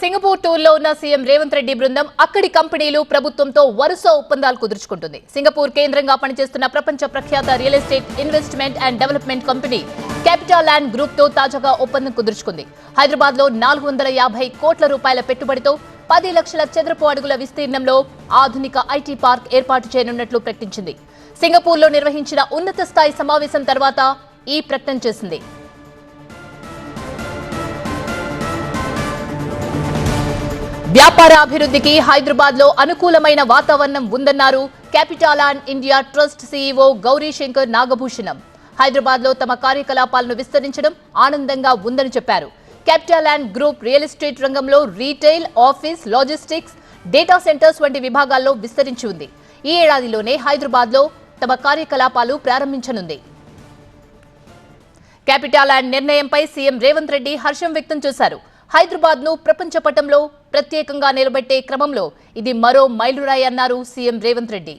Singapore టూర్లో ఉన్న CM Revanth Reddy బృందం అక్కడి కంపెనీలు ప్రభుత్వంతో వరుస ఒప్పందాలు కుదుర్చుకుంటుంది. సింగపూర్ కేంద్రంగా పనిచేస్తున్న ప్రపంచ ప్రఖ్యాత real estate investment and development company capital land గ్రూప్తో తాజాగా ఒప్పందం కుదుర్చుకుంది. హైదరాబాద్లో నాలుగు వందల యాభై కోట్ల రూపాయల పెట్టుబడితో పది లక్షల చదరపు అడుగుల విస్తీర్ణంలో ఆధునిక ఐటీ పార్క్ ఏర్పాటు చేయనున్నట్లు ప్రకటించింది. సింగపూర్లో నిర్వహించిన ఉన్నత స్థాయి సమావేశం తర్వాత ఈ ప్రకటన చేసింది. వ్యాపార అభివృద్ధికి హైదరాబాద్లో అనుకూలమైన వాతావరణం ఉందన్నారు CapitaLand India Trust CEO Gauri Shankar Nagabhushanam. హైదరాబాద్లో తమ కార్యకలాపాలను విస్తరించడం ఆనందంగా ఉందని చెప్పారు. Capital and group real estate రంగంలో retail office logistics data centres వంటి విభాగాల్లో విస్తరించి ఉంది. ఈ ఏడాదిలోనే హైదరాబాద్లో తమ కార్యకలాపాలు ప్రారంభించనుంది. క్యాపిటల్ అండ్ నిర్ణయంపై సీఎం రేవంత్ రెడ్డి హర్షం వ్యక్తం చేశారు. హైదరాబాద్ను ప్రపంచ పటంలో ప్రత్యేకంగా నిలబెట్టే క్రమంలో ఇది మరో మైలురాయి అన్నారు సీఎం రేవంత్ రెడ్డి.